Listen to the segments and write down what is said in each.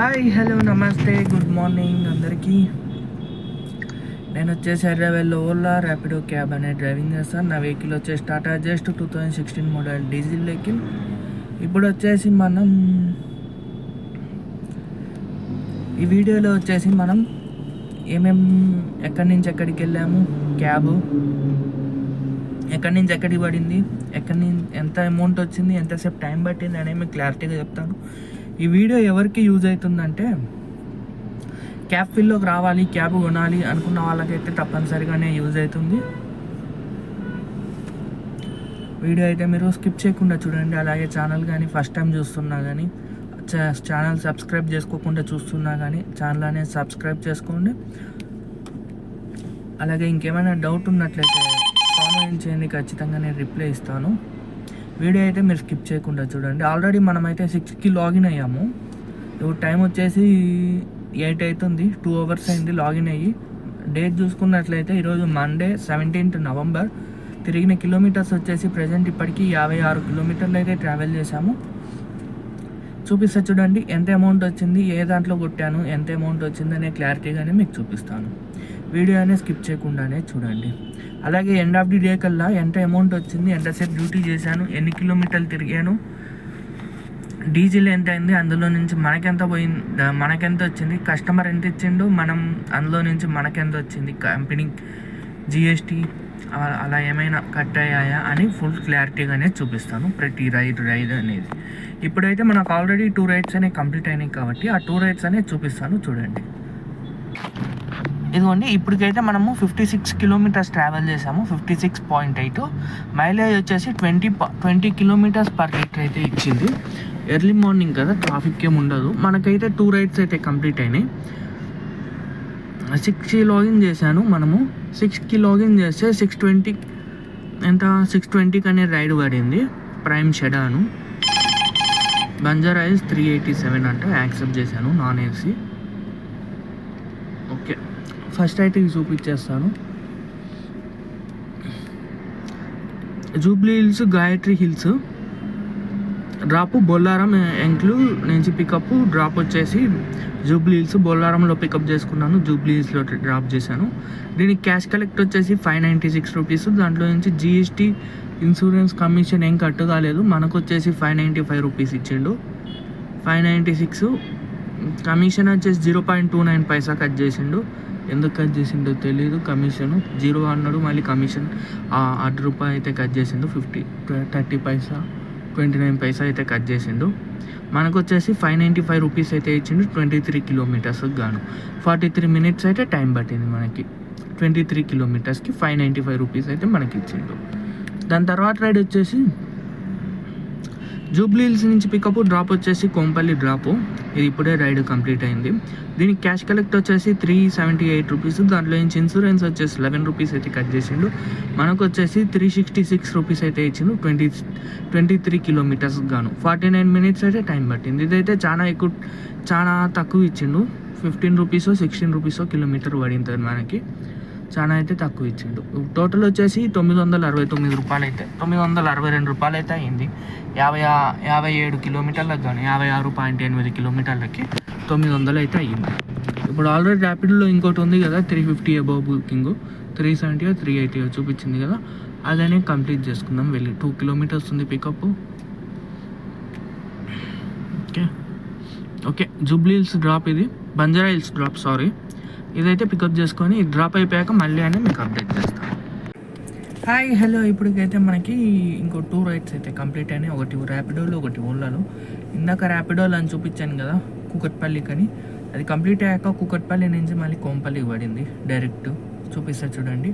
Hi hello నమస్తే good morning అందరికీ. నేను వచ్చేసి హైదరాబాద్లో ఓలా ర్యాపిడో క్యాబ్ అనే డ్రైవింగ్ చేస్తాను నా వెహికల్ వచ్చేసి Tata just two thousand sixteen model diesel vehicle. ఇప్పుడు వచ్చేసి మనం ఈ వీడియోలో వచ్చేసి మనం ఏమేం ఎక్కడి నుంచి ఎక్కడికి వెళ్ళాము క్యాబ్ ఎక్కడి నుంచి ఎక్కడికి పడింది ఎక్కడి నుంచి ఎంత అమౌంట్ వచ్చింది ఎంతసేపు టైం పట్టింది అనేది మీకు క్లారిటీగా చెప్తాను. ఈ వీడియో ఎవరికి యూజ్ అవుతుందంటే క్యాబ్ ఫీల్డ్లోకి రావాలి క్యాబ్ కొనాలి అనుకున్న వాళ్ళకైతే తప్పనిసరిగానే యూజ్ అవుతుంది. వీడియో అయితే మీరు స్కిప్ చేయకుండా చూడండి. అలాగే ఛానల్ కానీ ఫస్ట్ టైం చూస్తున్నా కానీ ఛానల్ సబ్స్క్రైబ్ చేసుకోకుండా చూస్తున్నా కానీ ఛానల్ అనేది సబ్స్క్రైబ్ చేసుకోండి. అలాగే ఇంకేమైనా డౌట్ ఉన్నట్లయితే కామెంట్ చేయండి. ఖచ్చితంగా నేను రిప్లై ఇస్తాను. వీడియో అయితే మీరు స్కిప్ చేయకుండా చూడండి. ఆల్రెడీ మనమైతే సిక్స్కి లాగిన్ అయ్యాము. ఇప్పుడు టైం వచ్చేసి ఎయిట్ అవుతుంది. టూ అవర్స్ అయింది లాగిన్ అయ్యి. డేట్ చూసుకున్నట్లయితే ఈరోజు మండే సెవెంటీన్త్ నవంబర్ తిరిగిన కిలోమీటర్స్ వచ్చేసి ప్రజెంట్ ఇప్పటికీ యాభై ఆరు కిలోమీటర్లు అయితే ట్రావెల్ చేశాము. చూపిస్తా చూడండి ఎంత అమౌంట్ వచ్చింది ఏ దాంట్లో కొట్టాను ఎంత అమౌంట్ వచ్చింది అనే క్లారిటీగానే మీకు చూపిస్తాను. వీడియోనే స్కిప్ చేయకుండానే చూడండి. అలాగే ఎండ్ ఆఫ్ ది డే కల్లా ఎంత అమౌంట్ వచ్చింది ఎంతసేపు డ్యూటీ చేశాను ఎన్ని కిలోమీటర్లు తిరిగాను డీజిల్ ఎంత అయింది అందులో నుంచి మనకెంత పోయింది మనకెంత వచ్చింది కస్టమర్ ఎంత ఇచ్చిండు మనం అందులో నుంచి మనకెంత వచ్చింది కంపెనీ జిఎస్టీ అలా ఏమైనా కట్ అయ్యాయా అని ఫుల్ క్లారిటీగానే చూపిస్తాను ప్రతి రైడ్ రైడ్ అనేది. ఇప్పుడైతే మనకు ఆల్రెడీ టూ రైడ్స్ అనేవి కంప్లీట్ అయినాయి కాబట్టి ఆ టూ రైడ్స్ అనేవి చూపిస్తాను చూడండి. ఇదిగోండి ఇప్పటికైతే మనము ఫిఫ్టీ సిక్స్ కిలోమీటర్స్ ట్రావెల్ చేసాము fifty six point eight mileage వచ్చేసి twenty twenty kilometres per litre అయితే ఇచ్చింది. ఎర్లీ మార్నింగ్ కదా ట్రాఫిక్ ఏమి ఉండదు. మనకైతే టూ రైడ్స్ అయితే కంప్లీట్ అయినాయి. సిక్స్కి లాగిన్ చేశాను మనము. సిక్స్కి లాగిన్ చేస్తే సిక్స్ ట్వంటీ ఎంత? సిక్స్ ట్వంటీకి అనే రైడ్ పడింది. ప్రైమ్ షెడాను బంజారా త్రీ ఎయిటీ సెవెన్ అంటే యాక్సెప్ట్ చేశాను నాన్ ఏసీ ఓకే ఫస్ట్ అయితే ఇవి చూపించేస్తాను. జూబ్లీ హిల్స్ గాయత్రి హిల్స్. డ్రాప్ బొల్లారం ఎంక్లు నుంచి పికప్ డ్రాప్ వచ్చేసి జూబ్లీ హిల్స్ బొల్లారంలో పికప్ చేసుకున్నాను జూబ్లీ హిల్స్లో డ్రాప్ చేశాను. దీనికి క్యాష్ కలెక్ట్ వచ్చేసి ఫైవ్ నైంటీ సిక్స్ రూపీస్ దాంట్లో నుంచి జిఎస్టీ ఇన్సూరెన్స్ కమిషన్ ఏం కట్టు కాలేదు మనకు వచ్చేసి ఫైవ్ నైంటీ ఫైవ్ రూపీస్ ఇచ్చిండు. ఫైవ్ నైంటీ సిక్స్ కమిషన్ వచ్చేసి జీరో పాయింట్ టూ నైన్ పైసా కట్ చేసిండు. ఎందుకు కట్ చేసిండో తెలియదు కమిషన్ జీరో అన్నాడు మళ్ళీ కమిషన్ అర్ధ రూపాయి అయితే కట్ చేసిండు. ఫిఫ్టీ థర్టీ పైసా ట్వంటీ నైన్ పైసా అయితే కట్ చేసిండు. మనకు వచ్చేసి ఫైవ్ నైంటీ ఫైవ్ రూపీస్ అయితే ఇచ్చిండు ట్వంటీ త్రీ కిలోమీటర్స్ గాను. ఫార్టీ త్రీ మినిట్స్ అయితే టైం పట్టింది మనకి. ట్వంటీ త్రీ కిలోమీటర్స్కి ఫైవ్ నైంటీ ఫైవ్ రూపీస్ అయితే మనకి ఇచ్చిండు. దాని తర్వాత రైడ్ వచ్చేసి జూబ్లీ హిల్స్ నుంచి పికప్ డ్రాప్ వచ్చేసి కోంపల్లి డ్రాప్ ఇది ఇప్పుడే రైడ్ కంప్లీట్ అయింది. దీనికి క్యాష్ కలెక్ట్ వచ్చేసి త్రీ సెవెంటీ ఎయిట్ రూపీస్ దాంట్లో నుంచి ఇన్సూరెన్స్ వచ్చేసి లెవెన్ రూపీస్ అయితే కట్ చేసిండు. మనకు వచ్చేసి త్రీ సిక్స్టీ సిక్స్ రూపీస్ అయితే ఇచ్చిండు. ట్వంటీ ట్వంటీ త్రీ కిలోమీటర్స్ గాను. ఫార్టీ నైన్ మినిట్స్ అయితే టైం పట్టింది. ఇదైతే చాలా ఎక్కువ చాలా తక్కువ ఇచ్చిండు. ఫిఫ్టీన్ రూపీసో సిక్స్టీన్ రూపీసో కిలోమీటర్ పడింది మనకి. చాలా అయితే తక్కువ ఇచ్చిండు. టోటల్ వచ్చేసి తొమ్మిది వందల అరవై తొమ్మిది రూపాయలు అయితే తొమ్మిది వందల అరవై రెండు రూపాయలు అయితే అయింది. యాభై యాభై ఏడు కిలోమీటర్లకు కానీ యాభై ఆరు పాయింట్ ఎనిమిది కిలోమీటర్లకి తొమ్మిది వందలు అయితే అయ్యింది. ఇప్పుడు ఆల్రెడీ ర్యాపిడ్లో ఇంకోటి ఉంది కదా three fifty above booking. Three seventy three eighty చూపించింది కదా అదనే కంప్లీట్ చేసుకుందాం వెళ్ళి. టూ కిలోమీటర్స్ ఉంది pickup. Okay. Okay Jubilee Hills drop ఇది. Banjara Hills drop sorry. ఇదైతే పికప్ చేసుకొని డ్రాప్ అయిపోయాక మళ్ళీ అని మీకు అప్డేట్ చేస్తాను. హాయ్ హలో ఇప్పటికైతే మనకి ఇంకో టూ రైడ్స్ అయితే కంప్లీట్ అయినాయి. ఒకటి ర్యాపిడోలో ఒకటి ఓలాలో ఇందాక ర్యాపిడోలో అని చూపించాను కదా కూకట్పల్లికి అని అది కంప్లీట్ అయ్యాక కూకట్పల్లి నుంచి మళ్ళీ కోంపల్లికి పడింది. డైరెక్ట్ చూపిస్తా చూడండి.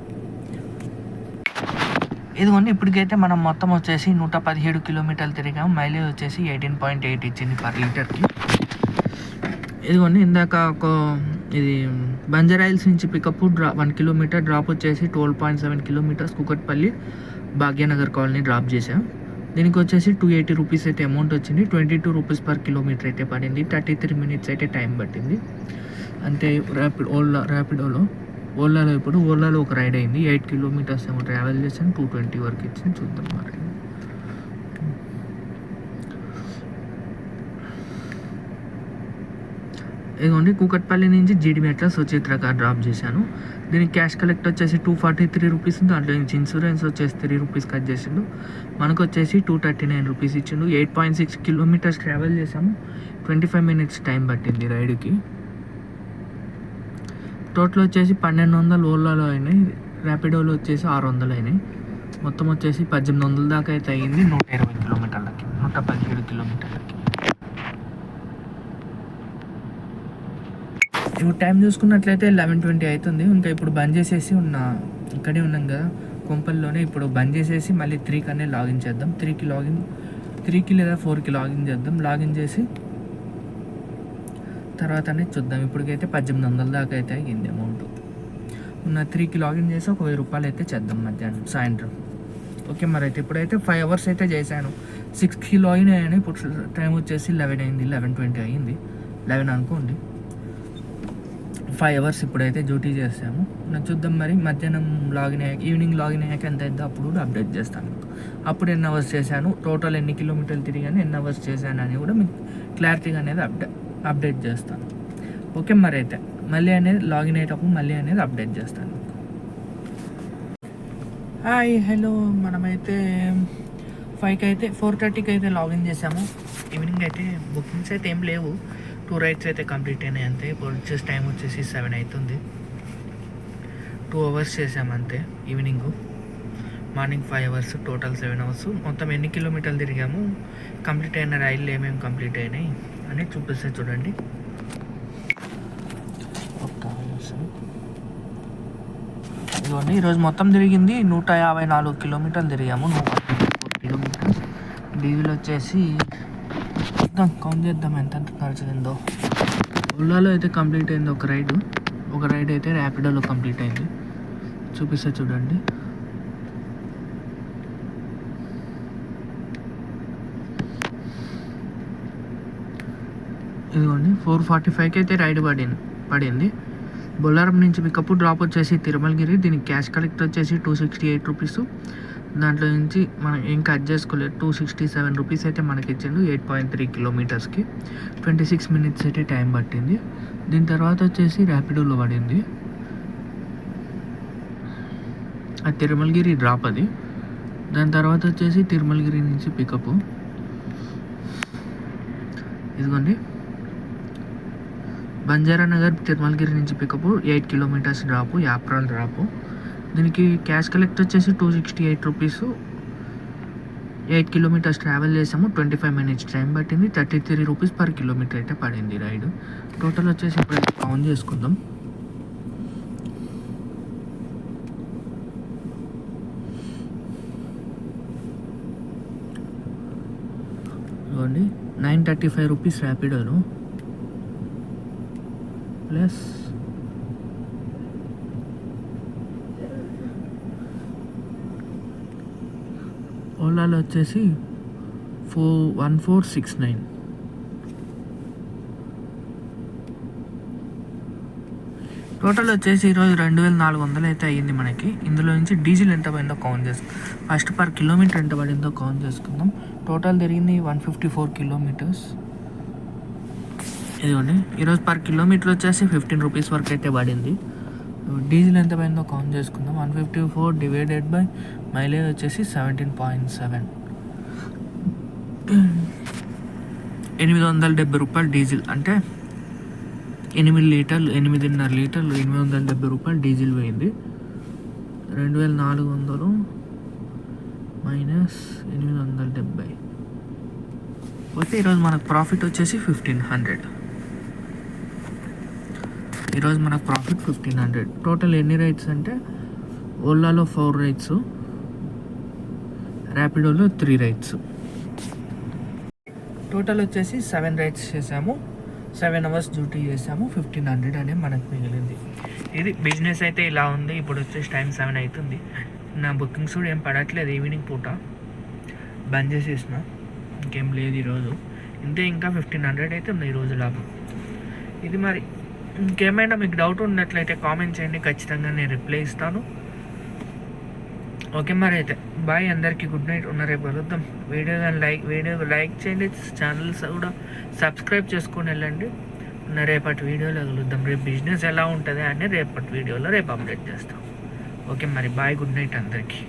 ఇదిగోండి ఇప్పటికైతే మనం మొత్తం వచ్చేసి నూట పదిహేడు కిలోమీటర్లు తిరిగాం. మైలేజ్ వచ్చేసి ఎయిటీన్ పాయింట్ ఎయిట్ ఇచ్చింది పర్ లీటర్కి. ఇదిగోండి ఇందాక ఒక ఇది బంజారాయిల్స్ నుంచి pickup drop one kilometre drop వచ్చేసి twelve point seven kilometres Kukatpally Bhagyanagar colony drop చేసాం దీనికి వచ్చేసి టూ ఎయిటీ రూపీస్ అయితే అమౌంట్ వచ్చింది. Twenty two rupees per kilometre అయితే పడింది. థర్టీ త్రీ మినిట్స్ అయితే టైం పట్టింది. అంతే ర్యాపిడ్ ఓలా ర్యాపిడోలో ఓలాలో ఇప్పుడు ఓలాలో ఒక రైడ్ అయింది. ఎయిట్ కిలోమీటర్స్ ఏమో ట్రావెల్ చేసాను టూ ట్వంటీ వరకు ఇచ్చింది. చూద్దాం మరి. ఇదిగోండి కూకట్పల్లి నుంచి జీడిమెట్ల సుచిత్రగా డ్రాప్ చేశాను. దీనికి క్యాష్ కలెక్ట్ వచ్చేసి టూ ఫార్టీ త్రీ రూపీస్ దాంట్లో నుంచి ఇన్సూరెన్స్ వచ్చేసి త్రీ రూపీస్ కట్ చేసిండు. మనకు వచ్చేసి టూ థర్టీ నైన్ రూపీస్ ఇచ్చిండు. Eight point six kilometres travel చేసాము ట్వంటీ ఫైవ్ మినిట్స్ టైం పట్టింది రైడ్కి. టోటల్ వచ్చేసి పన్నెండు వందలు ఓలాలో అయినాయి ర్యాపిడోలు వచ్చేసి ఆరు వందలు అయినాయి. మొత్తం వచ్చేసి పద్దెనిమిది వందల దాకా అయితే అయ్యింది. నూట ఇరవై కిలోమీటర్లకి నూట పదిహేడు కిలోమీటర్లకి ఇప్పుడు టైం చూసుకున్నట్లయితే లెవెన్ ట్వంటీ అవుతుంది ఇంకా ఇప్పుడు బంద్ చేసేసి ఉన్న ఇక్కడే ఉన్నాం కదా కొంపల్లోనే ఇప్పుడు బంద్ చేసేసి మళ్ళీ త్రీకి అనే లాగిన్ చేద్దాం. త్రీకి లాగిన్ త్రీకి లేదా ఫోర్కి లాగిన్ చేద్దాం. లాగిన్ చేసి తర్వాత అనేది చూద్దాం. ఇప్పటికైతే పద్దెనిమిది వందల దాకా అయితే అయ్యింది అమౌంట్ ఉన్న త్రీకి లాగిన్ చేసి ఒక వెయ్యి రూపాయలు అయితే చేద్దాం మధ్యాహ్నం సాయంత్రం. ఓకే మరి అయితే ఇప్పుడైతే ఫైవ్ అవర్స్ అయితే చేశాను. సిక్స్కి లాగిన్ అయ్యాను. ఇప్పుడు టైం వచ్చేసి లెవెన్ అయింది. లెవెన్ ట్వంటీ అయ్యింది. లెవెన్ అనుకోండి. ఫైవ్ అవర్స్ ఇప్పుడైతే డ్యూటీ చేసాము నా చూద్దాం మరి మధ్యాహ్నం లాగిన్ అయ్యాక ఈవినింగ్ లాగిన్ అయ్యాక ఎంత అయితే అప్పుడు కూడా అప్డేట్ చేస్తాను. అప్పుడు ఎన్ని అవర్స్ చేశాను టోటల్ ఎన్ని కిలోమీటర్లు తిరిగాను ఎన్ని అవర్స్ చేశాను అని కూడా మీకు క్లారిటీగా అనేది అప్డే అప్డేట్ చేస్తాను. ఓకే మరి అయితే మళ్ళీ అనేది లాగిన్ అయ్యేటప్పుడు మళ్ళీ అనేది అప్డేట్ చేస్తాను హాయ్ హలో మనమైతే ఫైవ్కి అయితే ఫోర్ థర్టీకి అయితే లాగిన్ చేసాము ఈవినింగ్ అయితే బుకింగ్స్ అయితే ఏం లేవు. టూ రైడ్స్ అయితే కంప్లీట్ అయినాయి అంతే. ఇప్పుడు వచ్చేసి టైం వచ్చేసి సెవెన్ అవుతుంది టూ అవర్స్ చేసాము అంతే evening. Morning five hours total seven hours. మొత్తం ఎన్ని కిలోమీటర్లు తిరిగాము? కంప్లీట్ అయిన రైళ్ళు ఏమేమి కంప్లీట్ అయినాయి అని చూపిస్తే చూడండి. ఒక్క ఇదిగోండి ఈరోజు మొత్తం తిరిగింది నూట యాభై నాలుగు కిలోమీటర్లు తిరిగాము. నూట కిలోమీటర్స్ డీజిల్ వచ్చేసి కౌంట్ చేద్దాం ఎంత ఎంత ఖర్చు అయిందో. ఓలాలో అయితే కంప్లీట్ అయింది ఒక రైడ్ ఒక రైడ్ అయితే ర్యాపిడోలో కంప్లీట్ అయింది. చూపిస్తే చూడండి. ఇదిగోండి ఫోర్ ఫార్టీ ఫైవ్కి అయితే రైడ్ పడింది పడింది. బొల్లారం నుంచి పికప్ డ్రాప్ వచ్చేసి తిరుమలగిరి దీనికి క్యాష్ కలెక్ట్ వచ్చేసి టూ సిక్స్టీ ఎయిట్ రూపీస్ దాంట్లో నుంచి మనం ఏం కట్ చేసుకోలేదు. టూ సిక్స్టీ సెవెన్ రూపీస్ అయితే మనకి ఇచ్చిండు ఎయిట్ పాయింట్ త్రీ కిలోమీటర్స్కి ట్వంటీ సిక్స్ మినిట్స్ అయితే టైం పట్టింది. దీని తర్వాత వచ్చేసి ర్యాపిడోలో పడింది. అది తిరుమలగిరి డ్రాప్ అది. దాని తర్వాత వచ్చేసి తిరుమలగిరి నుంచి పికప్ ఇదిగోండి. బంజారా నగర్ తిరుమలగిరి నుంచి pickup eight kilometres drop Yapral drop దీనికి క్యాష్ కలెక్ట్ వచ్చేసి two sixty eight rupees eight kilometres travel చేసాము. ట్వంటీ ఫైవ్ మినిట్స్ టైం పట్టింది. Thirty three rupees per kilometre అయితే పడింది రైడ్ టోటల్ వచ్చేసి ఇప్పుడు ఆన్ చేసుకుందాం. చూడండి నైన్ థర్టీ ఫైవ్ రూపీస్ ర్యాపిడోను ప్లస్ ఓలాలో వచ్చేసి four one four six nine. Total వచ్చేసి ఈరోజు రెండు వేల నాలుగు వందలు అయితే అయ్యింది మనకి. ఇందులో నుంచి డీజిల్ ఎంత పడిందో కౌంట్ చేసుకుందాం ఫస్ట్ పర్ కిలోమీటర్ ఎంత పడిందో కౌంట్ చేసుకుందాం. టోటల్ తిరిగింది వన్ ఫిఫ్టీ ఫోర్ కిలోమీటర్స్. ఇదిగోండి ఈరోజు పర్ కిలోమీటర్ వచ్చేసి ఫిఫ్టీన్ రూపీస్ వరకు అయితే పడింది. డీజిల్ ఎంత పోయిందో కౌంట్ చేసుకుందాం. One fifty four divided by mileage వచ్చేసి సెవెంటీన్ పాయింట్ సెవెన్. ఎనిమిది వందల డెబ్బై రూపాయలు డీజిల్. అంటే ఎనిమిది లీటర్లు ఎనిమిదిన్నర లీటర్లు ఎనిమిది వందల డెబ్బై రూపాయలు డీజిల్ పోయింది. రెండు వేల నాలుగు వందలు మైనస్ ఎనిమిది వందల డెబ్బై. పోతే ఈరోజు మనకు ప్రాఫిట్ వచ్చేసి ఫిఫ్టీన్ హండ్రెడ్. ఈరోజు మనకు ప్రాఫిట్ ఫిఫ్టీన్ హండ్రెడ్ టోటల్ ఎన్ని రైడ్స్ అంటే ఓలాలో ఫోర్ రైడ్స్ ర్యాపిడోలో త్రీ రైడ్స్ టోటల్ వచ్చేసి సెవెన్ రైడ్స్ చేసాము సెవెన్ అవర్స్ డ్యూటీ చేసాము ఫిఫ్టీన్ హండ్రెడ్ అనే మనకు మిగిలింది. ఇది బిజినెస్ అయితే ఇలా ఉంది. ఇప్పుడు వచ్చేసి టైం సెవెన్ అవుతుంది. నా బుకింగ్స్ కూడా ఏం పడట్లేదు. ఈవినింగ్ పూట. బంద్ చేసేసిన. ఇంకేం లేదు ఈరోజు. ఇంతే ఇంకా ఫిఫ్టీన్ హండ్రెడ్ అయితే ఉంది ఈరోజు లాభం. ఇది మరి ఇంకేమైనా మీకు డౌట్ ఉన్నట్లయితే కామెంట్ చేయండి. ఖచ్చితంగా నేను రిప్లై ఇస్తాను. ఓకే మరి అయితే బాయ్ అందరికీ. గుడ్ నైట్ ఉన్న రేపు కలుద్దాం. వీడియో కానీ లైక్ వీడియో లైక్ చేయండి. ఛానల్స్ కూడా సబ్స్క్రైబ్ చేసుకొని వెళ్ళండి. ఉన్న రేపటి వీడియోలో కలుద్దాం. రేపు బిజినెస్ ఎలా ఉంటుంది అని రేపటి వీడియోలో రేపు అప్డేట్ చేస్తాం. ఓకే మరి బాయ్ గుడ్ నైట్ అందరికీ.